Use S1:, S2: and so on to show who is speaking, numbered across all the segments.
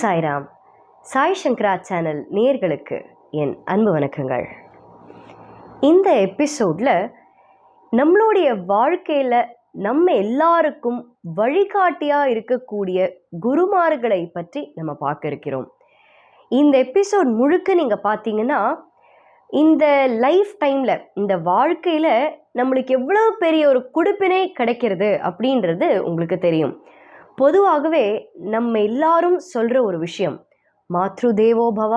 S1: சாய்ராம். சாய் சங்கரா channel நேர்களுக்கு என் அன்பு வணக்கங்கள். இந்த எபிசோடில் நம்மளுடைய வாழ்க்கையில் நம்ம எல்லாருக்கும் வழிகாட்டியாக இருக்கக்கூடிய குருமார்களை பற்றி நம்ம பார்க்க இருக்கிறோம். இந்த எபிசோட் முழுக்க நீங்கள் பார்த்தீங்கன்னா இந்த லைஃப் டைமில் இந்த வாழ்க்கையில் நம்மளுக்கு எவ்வளோ பெரிய ஒரு குடுப்பினை கிடைக்கிறது அப்படின்றது உங்களுக்கு தெரியும். பொதுவாகவே நம்ம எல்லாரும் சொல்கிற ஒரு விஷயம். மாத்ரு தேவோ பவ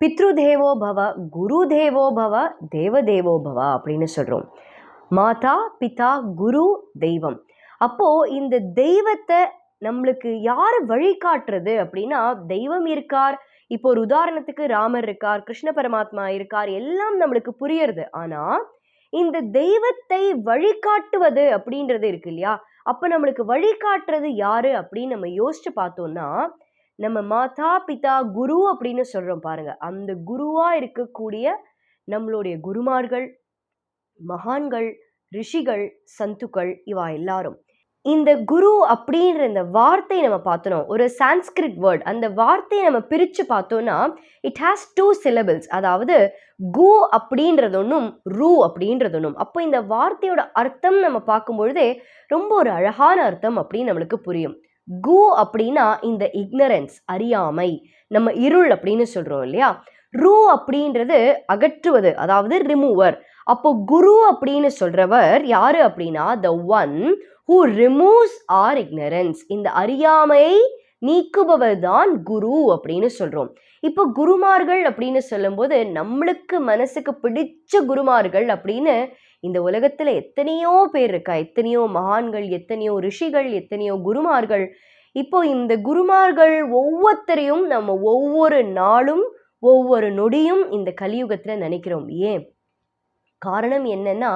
S1: பித்ரு தேவோ பவ குரு தேவோ பவ தேவ தேவோ பவ அப்படின்னு சொல்கிறோம் மாதா பிதா குரு தெய்வம். அப்போது இந்த தெய்வத்தை நம்மளுக்கு யார் வழிகாட்டுறது அப்படின்னா தெய்வம் இருக்கார். இப்போ ஒரு உதாரணத்துக்கு ராமர் இருக்கார் கிருஷ்ண பரமாத்மா இருக்கார் எல்லாம் நம்மளுக்கு புரியறது. ஆனால் இந்த தெய்வத்தை வழிகாட்டுவது அப்படின்றது இருக்கு இல்லையா? அப்போ நம்மளுக்கு வழிகாட்டுறது யாரு அப்படின்னு நம்ம யோசிச்சு பார்த்தோம்னா நம்ம மாதா பிதா குரு அப்படின்னு சொல்றோம் பாருங்க. அந்த குருவா இருக்கக்கூடிய நம்மளுடைய குருமார்கள் மகான்கள் ரிஷிகள் சந்துக்கள் இவா எல்லாரும். இந்த குரு அப்படின்ற இந்த வார்த்தையை நம்ம பார்த்தோம். ஒரு சான்ஸ்கிரிட் வேர்ட் அந்த வார்த்தையை நம்ம பிரித்து பார்த்தோம்னா இட் ஹாஸ் டூ சிலபிள்ஸ் அதாவது கு அப்படின்றது ஒன்றும் ரூ அப்படின்றது ஒன்றும் அப்போ இந்த வார்த்தையோட அர்த்தம் நம்ம பார்க்கும்பொழுதே ரொம்ப ஒரு அழகான அர்த்தம் அப்படின்னு நம்மளுக்கு புரியும். கு அப்படின்னா இந்த இக்னரன்ஸ் அறியாமை நம்ம இருள் அப்படின்னு சொல்கிறோம் இல்லையா? ரூ அப்படின்றது அகற்றுவது அதாவது ரிமூவர் அப்போ குரு அப்படின்னு சொல்றவர் யாரு அப்படின்னா the one who removes our ignorance இந்த அறியாமையை நீக்குபவர் தான் குரு அப்படின்னு சொல்றோம். இப்போ குருமார்கள் அப்படின்னு சொல்லும்போது நம்மளுக்கு மனசுக்கு பிடிச்ச குருமார்கள் அப்படின்னு இந்த உலகத்துல எத்தனையோ பேர் இருக்கா? எத்தனையோ மகான்கள் எத்தனையோ ரிஷிகள் எத்தனையோ குருமார்கள். இப்போ இந்த குருமார்கள் ஒவ்வொருத்தரையும் நம்ம ஒவ்வொரு நாளும் ஒவ்வொரு நொடியும் இந்த கலியுகத்தில் நினைக்கிறோம். ஏன்? காரணம் என்னன்னா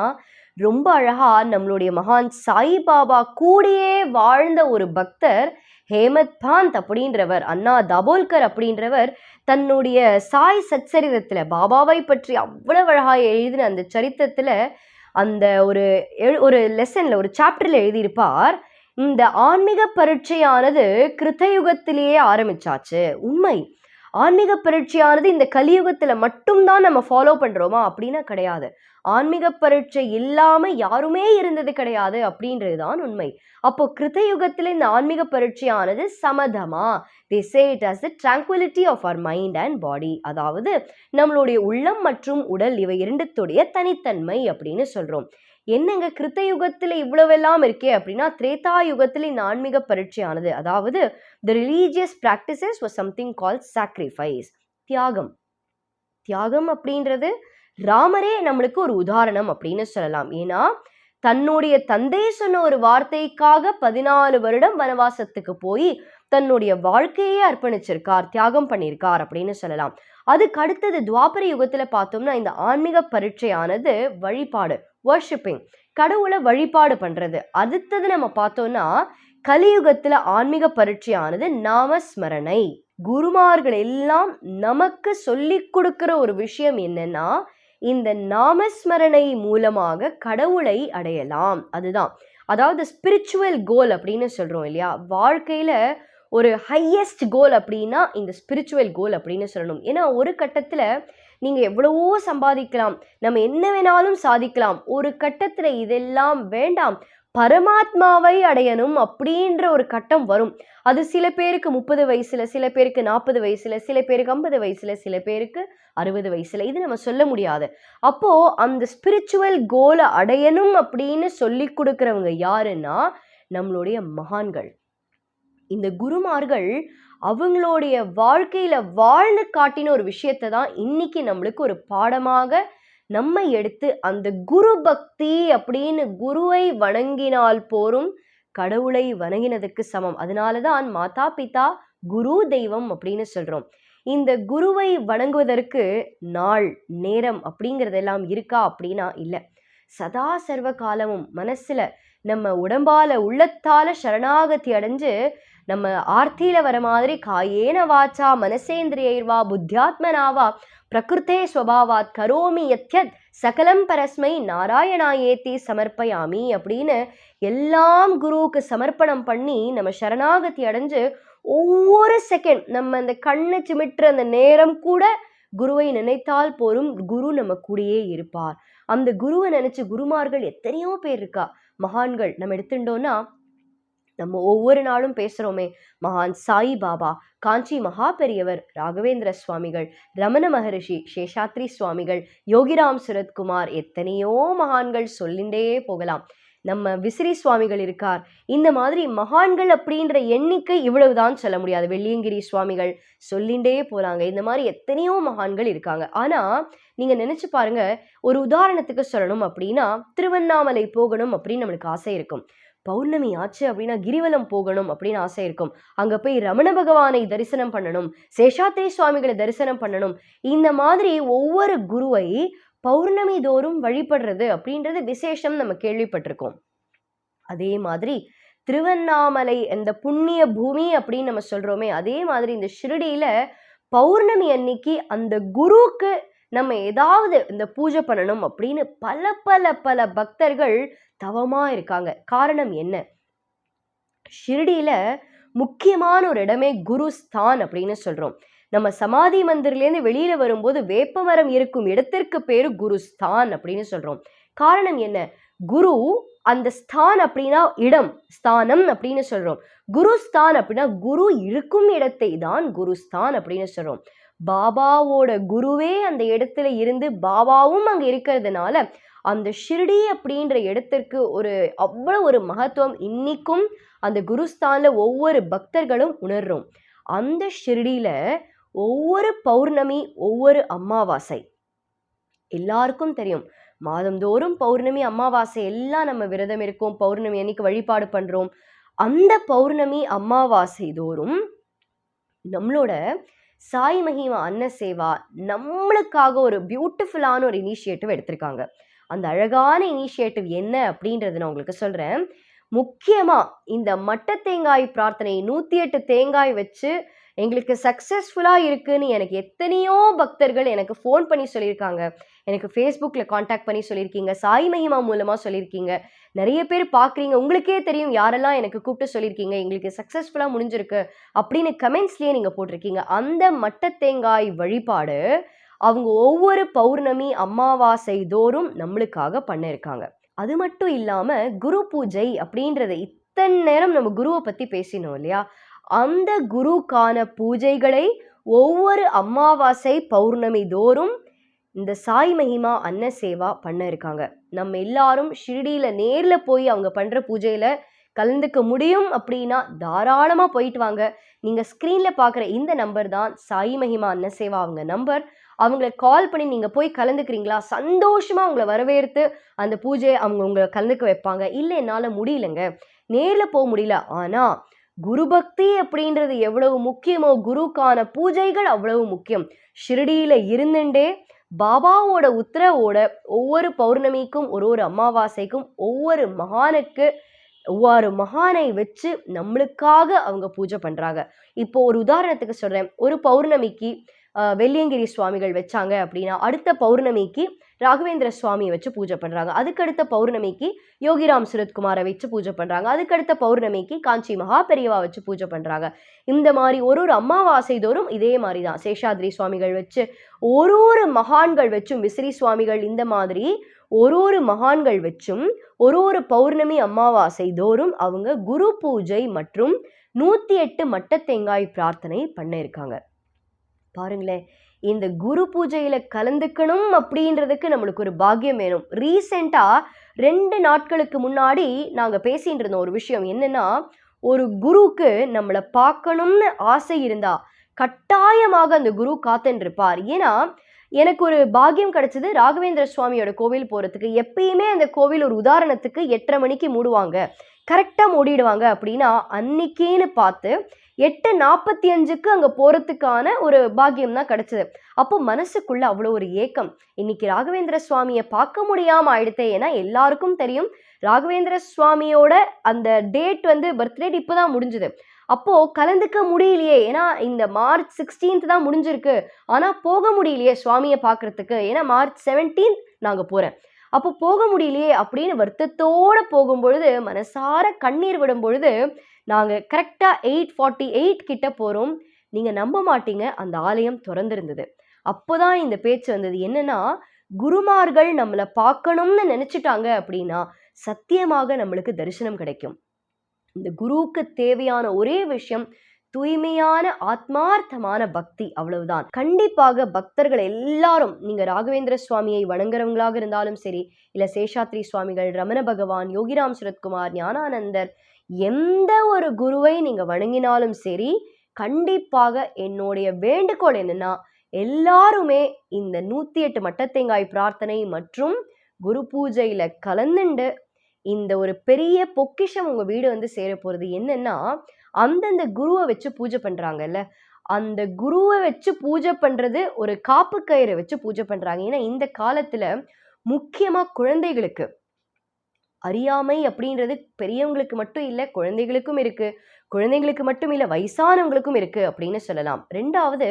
S1: ரொம்ப அழகா நம்மளுடைய மகான் சாய்பாபா கூடயே வாழ்ந்த ஒரு பக்தர் ஹேமத் பாந்த் அப்படின்றவர் அண்ணா தபோல்கர் அப்படின்றவர் தன்னுடைய சாய் சச்சரிதத்தில் பாபாவை பற்றி அவ்வளவு அழகாக எழுதின அந்த சரித்திரத்தில் அந்த ஒரு எழு- ஒரு லெசனில் ஒரு சாப்டரில் எழுதியிருப்பார் இந்த ஆன்மீக பரீட்சையானது கிருத்தயுகத்திலேயே ஆரம்பிச்சாச்சு. உண்மை. ஆன்மீக பரீட்சையானது இந்த கலியுகத்தில் மட்டும்தான் நம்ம ஃபாலோ பண்ணுறோமா அப்படின்னா கிடையாது. ஆன்மீக பரீட்சை இல்லாமல் யாருமே இருந்தது கிடையாது அப்படின்றது தான் உண்மை. அப்போ கிருதயுகத்தில் இந்த ஆன்மீக பரீட்சையானது சமதமா? They say it as the tranquility of our mind and body அதாவது நம்மளுடைய உள்ளம் மற்றும் உடல் இவை இரண்டுத்துடைய தனித்தன்மை அப்படின்னு சொல்கிறோம் என்னங்க கிருத்த யுகத்தில் இவ்வளவெல்லாம் இருக்கே அப்படின்னா திரேதா யுகத்தில் இந்த ஆன்மீக பரீட்சையானது. அதாவது த ரிலீஜியஸ் ப்ராக்டிசஸ் ஒரு சம்திங் கால் சாக்ரிஃபைஸ் தியாகம். தியாகம் அப்படின்றது ராமரே நம்மளுக்கு ஒரு உதாரணம் அப்படின்னு சொல்லலாம். ஏன்னா தன்னுடைய தந்தை சொன்ன ஒரு வார்த்தைக்காக பதினாலு வருடம் வனவாசத்துக்கு போய் தன்னுடைய வாழ்க்கையே அர்ப்பணிச்சிருக்கார் தியாகம் பண்ணியிருக்கார் அப்படின்னு சொல்லலாம். அதுக்கு அடுத்தது துவாபர யுகத்துல பார்த்தோம்னா இந்த ஆன்மீக பரீட்சையானது வழிபாடு வர்ஷிப்பிங் கடவுளை வழிபாடு பண்றது. அடுத்தது நம்ம பார்த்தோம்னா கலியுகத்துல ஆன்மீக பரீட்சையானது நாமஸ்மரணை. குருமார்கள் எல்லாம் நமக்கு சொல்லிக் கொடுக்கிற ஒரு விஷயம் என்னன்னா இந்த நாமஸ்மரணை மூலமாக கடவுளை அடையலாம். அதுதான். அதாவது ஸ்பிரிச்சுவல் கோல் அப்படின்னு சொல்கிறோம் இல்லையா? வாழ்க்கையில் ஒரு ஹையஸ்ட் கோல் அப்படின்னா இந்த ஸ்பிரிச்சுவல் கோல் அப்படின்னு சொல்லணும். ஏன்னா ஒரு கட்டத்தில் நீங்கள் எவ்வளவோ சம்பாதிக்கலாம். நம்ம என்ன வேணாலும் சாதிக்கலாம். ஒரு கட்டத்தில் இதெல்லாம் வேண்டாம். பரமாத்மாவை அடையணும் அப்படின்ற ஒரு கட்டம் வரும். அது சில பேருக்கு முப்பது வயசுல சில பேருக்கு நாற்பது வயசுல சில பேருக்கு ஐம்பது வயசுல சில பேருக்கு அறுபது வயசுல. இது நம்ம சொல்ல முடியாது. அப்போ அந்த ஸ்பிரிச்சுவல் கோலை அடையணும் அப்படின்னு சொல்லி கொடுக்குறவங்க யாருன்னா நம்மளுடைய மகான்கள். இந்த குருமார்கள் அவங்களுடைய வாழ்க்கையில வாழ்ந்து காட்டின ஒரு விஷயத்தை தான் இன்னைக்கு நம்மளுக்கு ஒரு பாடமாக நம்ம எடுத்து அந்த குரு பக்தி அப்படின்னு குருவை வணங்கினால் போரும் கடவுளை வணங்கினதுக்கு சமம். அதனால தான் மாதா பிதா குரு தெய்வம் அப்படின்னு சொல்கிறோம் இந்த குருவை வணங்குவதற்கு நாள் நேரம் அப்படிங்கிறதெல்லாம் இருக்கா அப்படின்னா இல்லை. சதா சர்வ காலமும் மனசில் நம்ம உடம்பால உள்ளத்தால சரணாகதி அடைஞ்சு நம்ம ஆர்த்தியில வர மாதிரி காயேன வாச்சா மனசேந்திரியர்வா புத்தியாத்மனாவா பிரகிருத்தே ஸ்வபாவாத் கரோமி யத்யத் சகலம் பரஸ்மை நாராயணாயேத்தி சமர்ப்பயாமி அப்படின்னு எல்லாம் குருவுக்கு சமர்ப்பணம் பண்ணி நம்ம சரணாகதி அடைஞ்சு ஒவ்வொரு செகண்ட் நம்ம அந்த கண்ணை சிமிட்டுற அந்த நேரம் கூட குருவை நினைத்தால் போரும் குரு நம்ம கூடயே இருப்பார். அந்த குருவை நினைச்சு குருமார்கள் எத்தனையோ பேர் இருக்கா? மகான்கள் நம்ம எடுத்துட்டோம்னா நம்ம ஒவ்வொரு நாளும் பேசுகிறோமே மகான் சாய் பாபா காஞ்சி மகா பெரியவர் ராகவேந்திர சுவாமிகள் ரமண மகரிஷி சேஷாத்ரி சுவாமிகள் யோகிராம் சுரத்குமார் எத்தனையோ மகான்கள் சொல்லிண்டே போகலாம். நம்ம விசிறி சுவாமிகள் இருக்கார். இந்த மாதிரி மகான்கள் அப்படின்ற எண்ணிக்கை இவ்வளவுதான் சொல்ல முடியாது. வெள்ளியங்கிரி சுவாமிகள் சொல்லிண்டே போறாங்க. இந்த மாதிரி எத்தனையோ மகான்கள் இருக்காங்க. ஆனா நீங்க நினைச்சு பாருங்க ஒரு உதாரணத்துக்கு சொல்லணும் அப்படின்னா திருவண்ணாமலை போகணும் அப்படின்னு நம்மளுக்கு ஆசை இருக்கும். பௌர்ணமி ஆச்சு அப்படின்னா கிரிவலம் போகணும் அப்படின்னு ஆசை இருக்கும். அங்க போய் ரமண பகவானை தரிசனம் பண்ணணும் சேஷாத்ரி சுவாமிகளை தரிசனம் பண்ணணும். இந்த மாதிரி ஒவ்வொரு குருவை பௌர்ணமி தோறும் வழிபடுறது அப்படின்றது விசேஷம் நம்ம கேள்விப்பட்டிருக்கோம். அதே மாதிரி திருவண்ணாமலை இந்த புண்ணிய பூமி அப்படின்னு நம்ம சொல்றோமே அதே மாதிரி இந்த ஷிருடியில பௌர்ணமி அன்னைக்கு அந்த குருவுக்கு நம்ம ஏதாவது இந்த பூஜை பண்ணணும் அப்படின்னு பல பல பல பக்தர்கள் தவமா இருக்காங்க. காரணம் என்ன? ஷிரடியில முக்கியமான ஒரு இடமே குரு ஸ்தான் அப்படின்னு சொல்றோம். நம்ம சமாதி மந்திரிலேருந்து வெளியில வரும்போது வேப்பமரம் இருக்கும் இடத்திற்கு பேரு குருஸ்தான் அப்படின்னு சொல்றோம். காரணம் என்ன? குரு அந்த ஸ்தான் அப்படின்னா இடம் ஸ்தானம் அப்படின்னு சொல்றோம். குருஸ்தான் அப்படின்னா குரு இருக்கும் இடத்தை தான் குருஸ்தான் அப்படின்னு சொல்றோம். பாபாவோட குருவே அந்த இடத்துல இருந்து பாபாவும் அங்க இருக்கிறதுனால அந்த ஷிர்டி அப்படின்ற இடத்திற்கு ஒரு அவ்வளோ ஒரு மகத்துவம் இன்னிக்கும் அந்த குருஸ்தானில் ஒவ்வொரு பக்தர்களும் உணர்றோம். அந்த ஷிர்டியில் ஒவ்வொரு பௌர்ணமி ஒவ்வொரு அமாவாசை. எல்லாருக்கும் தெரியும். மாதந்தோறும் பௌர்ணமி அமாவாசை எல்லாம் நம்ம விரதம் இருக்கோம் பௌர்ணமி அன்னைக்கு வழிபாடு பண்ணுறோம் அந்த பௌர்ணமி அமாவாசை தோறும் நம்மளோட சாய் மகிமா அன்ன சேவா நம்மளுக்காக ஒரு பியூட்டிஃபுல்லான ஒரு இனிஷியேட்டிவ் எடுத்திருக்காங்க. அந்த அழகான இனிஷியேட்டிவ் என்ன அப்படின்றத நான் உங்களுக்கு சொல்கிறேன் முக்கியமாக இந்த மட்ட தேங்காய் பிரார்த்தனை நூற்றி எட்டு தேங்காய் வச்சு எங்களுக்கு சக்ஸஸ்ஃபுல்லாக இருக்குதுன்னு எனக்கு எத்தனையோ பக்தர்கள் எனக்கு ஃபோன் பண்ணி சொல்லியிருக்காங்க. எனக்கு ஃபேஸ்புக்கில் காண்டாக்ட் பண்ணி சொல்லியிருக்கீங்க. சாய் மகிமா மூலமாக சொல்லியிருக்கீங்க. நிறைய பேர் பார்க்குறீங்க. உங்களுக்கே தெரியும் யாரெல்லாம் எனக்கு கூப்பிட்டு சொல்லியிருக்கீங்க. எங்களுக்கு சக்ஸஸ்ஃபுல்லாக முடிஞ்சிருக்கு அப்படின்னு கமெண்ட்ஸ்லேயே நீங்கள் போட்டிருக்கீங்க. அந்த மட்ட தேங்காய் வழிபாடு அவங்க ஒவ்வொரு பௌர்ணமி அமாவாசை தோறும் நம்மளுக்காக பண்ணியிருக்காங்க அது மட்டும் இல்லாமல் குரு பூஜை அப்படின்றத இத்தனை நேரம் நம்ம குருவை பற்றி பேசினோம் இல்லையா? அந்த குருக்கான பூஜைகளை ஒவ்வொரு அமாவாசை பௌர்ணமி தோறும் இந்த சாய் மகிமா அன்ன சேவா பண்ண இருக்காங்க நம்ம எல்லாரும் ஷிரடியில் நேரில் போய் அவங்க பண்ணுற பூஜையில் கலந்துக்க முடியும் அப்படின்னா தாராளமாக போயிட்டு வாங்க. நீங்கள் ஸ்க்ரீனில் பார்க்குற இந்த நம்பர் தான் சாய் மகிமா அன்ன சேவா அவங்க நம்பர் அவங்கள கால் பண்ணி நீங்கள் போய் கலந்துக்கிறீங்களா? சந்தோஷமாக அவங்கள வரவேற்று அந்த பூஜையை அவங்க உங்களை கலந்துக்க வைப்பாங்க. இல்லை என்னால் முடியலங்க. நேரில் போக முடியல. ஆனால் குரு பக்தி அப்படின்றது எவ்வளவு முக்கியமோ குருக்கான பூஜைகள் அவ்வளவு முக்கியம். ஷிரடியில் இருந்துட்டே பாபாவோட உத்தரவோட ஒவ்வொரு பௌர்ணமிக்கும் ஒரு ஒரு அமாவாசைக்கும் ஒவ்வொரு மகானுக்கு ஒவ்வொரு மகானை வச்சு நம்மளுக்காக அவங்க பூஜை பண்ணுறாங்க இப்போ ஒரு உதாரணத்துக்கு சொல்கிறேன் ஒரு பௌர்ணமிக்கு வெள்ளியங்கிரி சுவாமிகள் வச்சாங்க அப்படின்னா அடுத்த பௌர்ணமிக்கு ராகவேந்திர சுவாமியை வச்சு பூஜை பண்ணுறாங்க அதுக்கடுத்த பௌர்ணமிக்கு யோகிராம் சுரத்குமாரை வச்சு பூஜை பண்ணுறாங்க அதுக்கடுத்த பௌர்ணமிக்கு காஞ்சி மகா பெரியவா வச்சு பூஜை பண்ணுறாங்க இந்த மாதிரி ஒரு ஒரு அமாவாசை தோறும் இதே மாதிரி தான். சேஷாதிரி சுவாமிகள் வச்சு ஒரு ஒரு மகான்கள் வச்சும் விசிறி சுவாமிகள் இந்த மாதிரி ஒரு ஒரு மகான்கள் வச்சும் ஒரு ஒரு பௌர்ணமி அமாவாசை தோறும் அவங்க குரு பூஜை மற்றும் நூற்றி எட்டு மட்ட தேங்காய் பிரார்த்தனை பண்ணியிருக்காங்க பாருங்களேன். இந்த குரு பூஜையில் கலந்துக்கணும் அப்படின்றதுக்கு நம்மளுக்கு ஒரு பாக்கியம் வேணும். ரீசெண்டாக ரெண்டு நாட்களுக்கு முன்னாடி நாங்கள் பேசிகிட்டு இருந்தோம் ஒரு விஷயம் என்னென்னா ஒரு குருவுக்கு நம்மளை பார்க்கணும்னு ஆசை இருந்தா கட்டாயமாக அந்த குரு காத்துன்னு இருப்பார் ஏன்னா எனக்கு ஒரு பாக்கியம் கிடைச்சது ராகவேந்திர சுவாமியோட கோவில் போகிறதுக்கு எப்பயுமே அந்த கோவில் ஒரு உதாரணத்துக்கு எட்டரை மணிக்கு மூடுவாங்க. கரெக்டாக மூடிடுவாங்க அப்படின்னா அன்னைக்கேன்னு பார்த்து எட்டு நாற்பத்தி அஞ்சுக்கு அங்கே போகிறதுக்கான ஒரு பாக்கியம் தான் கிடச்சிது. அப்போ மனசுக்குள்ள அவ்வளோ ஒரு ஏக்கம். இன்னைக்கு ராகவேந்திர சுவாமியை பார்க்க முடியாமல் ஆயிடுத்தே. ஏன்னா எல்லாருக்கும் தெரியும் ராகவேந்திர சுவாமியோட அந்த டேட் வந்து பர்த்டேட் இப்போ தான் முடிஞ்சுது. அப்போது கலந்துக்க முடியலையே. ஏன்னா இந்த மார்ச் சிக்ஸ்டீன்த் தான் முடிஞ்சிருக்கு. ஆனால் போக முடியலையே சுவாமியை பார்க்குறதுக்கு. ஏன்னா மார்ச் செவன்டீன்த் நாங்கள் போகிறேன் அப்போ போக முடியலையே அப்படின்னு வருத்தத்தோடு போகும்பொழுது மனசார கண்ணீர் விடும் பொழுது நாங்கள் கரெக்டாக எயிட் ஃபார்ட்டி எயிட் கிட்ட போகிறோம் நீங்கள் நம்ப மாட்டீங்க. அந்த ஆலயம் திறந்திருந்தது. அப்போதான் இந்த பேச்சு வந்தது. என்னன்னா குருமார்கள் நம்மளை பார்க்கணும்னு நினச்சிட்டாங்க அப்படின்னா சத்தியமாக நம்மளுக்கு தரிசனம் கிடைக்கும். இந்த குருவுக்கு தேவையான ஒரே விஷயம் தூய்மையான ஆத்மார்த்தமான பக்தி. அவ்வளவுதான். கண்டிப்பாக பக்தர்கள் எல்லாரும் நீங்க ராகவேந்திர சுவாமியை வணங்குறவங்களாக இருந்தாலும் சரி இல்ல சேஷாத்ரி சுவாமிகள் ரமண பகவான் யோகிராம் சுரத்குமார் ஞானானந்தர் எந்த ஒரு குருவை நீங்கள் வணங்கினாலும் சரி கண்டிப்பாக என்னுடைய வேண்டுகோள் என்னன்னா எல்லாருமே இந்த நூற்றி எட்டு மட்டத்தேங்காய் பிரார்த்தனை மற்றும் குரு பூஜையில் கலந்துண்டு இந்த ஒரு பெரிய பொக்கிஷம் உங்கள் வீடு வந்து சேர போகிறது என்னன்னா அந்தந்த குருவை வச்சு பூஜை பண்ணுறாங்கல்ல அந்த குருவை வச்சு பூஜை பண்ணுறது ஒரு காப்பு கயிறை வச்சு பூஜை பண்ணுறாங்க ஏன்னா இந்த காலத்தில் முக்கியமாக குழந்தைகளுக்கு அறியாமை அப்படின்றது பெரியவங்களுக்கு மட்டும் இல்லை குழந்தைகளுக்கும் இருக்குது குழந்தைங்களுக்கு மட்டும் இல்லை வயசானவங்களுக்கும் இருக்குது அப்படின்னு சொல்லலாம். ரெண்டாவது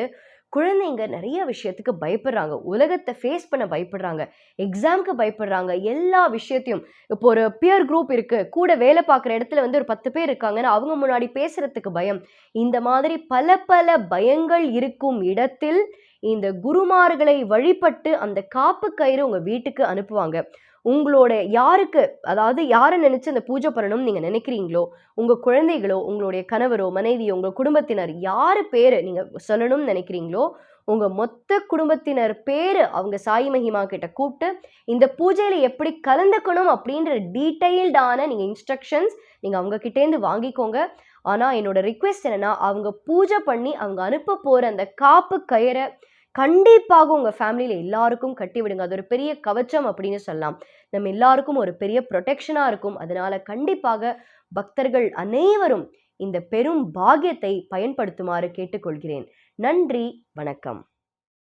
S1: குழந்தைங்க நிறைய விஷயத்துக்கு பயப்படுறாங்க. உலகத்தை ஃபேஸ் பண்ண பயப்படுறாங்க. எக்ஸாம்க்கு பயப்படுறாங்க. எல்லா விஷயத்தையும். இப்போ ஒரு பியர் குரூப் இருக்குது கூட வேலை பார்க்குற இடத்துல வந்து ஒரு பத்து பேர் இருக்காங்கன்னா அவங்க முன்னாடி பேசுகிறதுக்கு பயம். இந்த மாதிரி பல பல பயங்கள் இருக்கும் இடத்தில் இந்த குருமார்களை வழிபட்டு அந்த காப்பு கயிறு உங்கள் வீட்டுக்கு அனுப்புவாங்க. உங்களோட யாருக்கு அதாவது யாரை நினைச்சு அந்த பூஜை பண்ணணும்னு நீங்க நினைக்கிறீங்களோ உங்க குழந்தைகளோ உங்களுடைய கணவரோ மனைவியோ உங்க குடும்பத்தினர் யாரு பேரு நீங்க சொல்லணும்னு நினைக்கிறீங்களோ உங்க மொத்த குடும்பத்தினர் பேரு அவங்க சாய் மகிமா கிட்ட கூப்பிட்டு இந்த பூஜையில எப்படி கலந்துக்கணும் அப்படின்ற டீட்டெயில்டான நீங்க இன்ஸ்ட்ரக்ஷன்ஸ் நீங்க அவங்க கிட்டேருந்து வாங்கிக்கோங்க. ஆனா என்னோட ரிக்வெஸ்ட் என்னன்னா அவங்க பூஜை பண்ணி அவங்க அனுப்ப போற அந்த காப்பு கயிறை கண்டிப்பாக உங்கள் ஃபேமிலியில் எல்லாருக்கும் கட்டி விடுங்க. அது ஒரு பெரிய கவச்சம் அப்படின்னு சொல்லலாம். நம்ம எல்லாருக்கும் ஒரு பெரிய ப்ரொடெக்ஷனாக இருக்கும். அதனால கண்டிப்பாக பக்தர்கள் அனைவரும் இந்த பெரும் பாக்கியத்தை பயன்படுத்துமாறு கேட்டுக்கொள்கிறேன். நன்றி வணக்கம்.